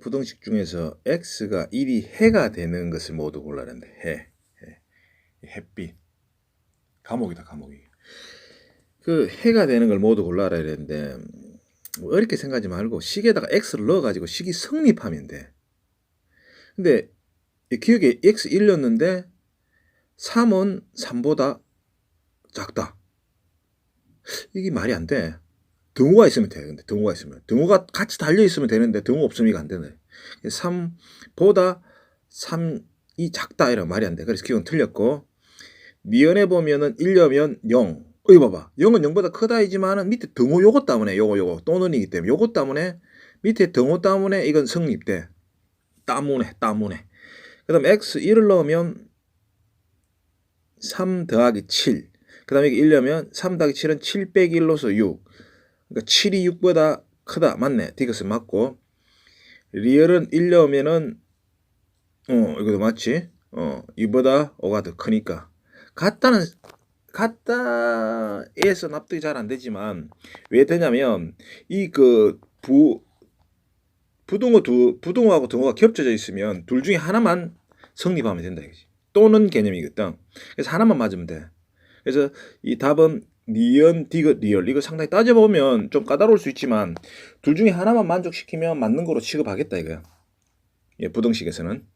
부등식 중에서 x가 1이 해가 되는 것을 모두 골라낸다. 해. 해. 햇빛. 감옥이다, 감옥이. 그 해가 되는 걸 모두 골라라 이랬는데 뭐 어렵게 생각하지 말고 식에다가 x를 넣어가지고 식이 성립하면 돼. 근데 이 기억에 x 1였는데 3은 3보다 작다. 이게 말이 안 돼. 등호가 있으면 돼. 근데 등호가 있으면. 등호가 같이 달려 있으면 되는데 등호 없으면 이거 안 되네. 3보다 3이 작다 이런 말이 안 돼. 그래서 기억은 틀렸고 미연에 보면은 1려면 0. 어이 봐봐. 0은 0보다 크다이지만은 밑에 등호 요것 때문에 요거 요거 또는이기 때문에 요것 때문에 밑에 등호 때문에 이건 성립돼. 따문에 따문에. 그 다음 x 1을 넣으면 3 더하기 7. 그 다음에 이게 1려면 3 더하기 7은 7 빼기 1로서 6. 그러니까 7이 6보다 크다. 맞네. 디귿스 맞고. 리얼은 1 넣으면은 어, 이것도 맞지? 어, 이보다 5가 더 크니까. 같다는 같다에서 납득이 잘 안 되지만 왜 되냐면 이 그 부 부등호 두 부등호하고 등호가 겹쳐져 있으면 둘 중에 하나만 성립하면 된다 이거지. 또는 개념이거든. 그래서 하나만 맞으면 돼. 그래서 이 답은 니은, 디귿, 리얼 이거 상당히 따져보면 좀 까다로울 수 있지만 둘 중에 하나만 만족시키면 맞는 거로 취급하겠다 이거야. 예, 부등식에서는.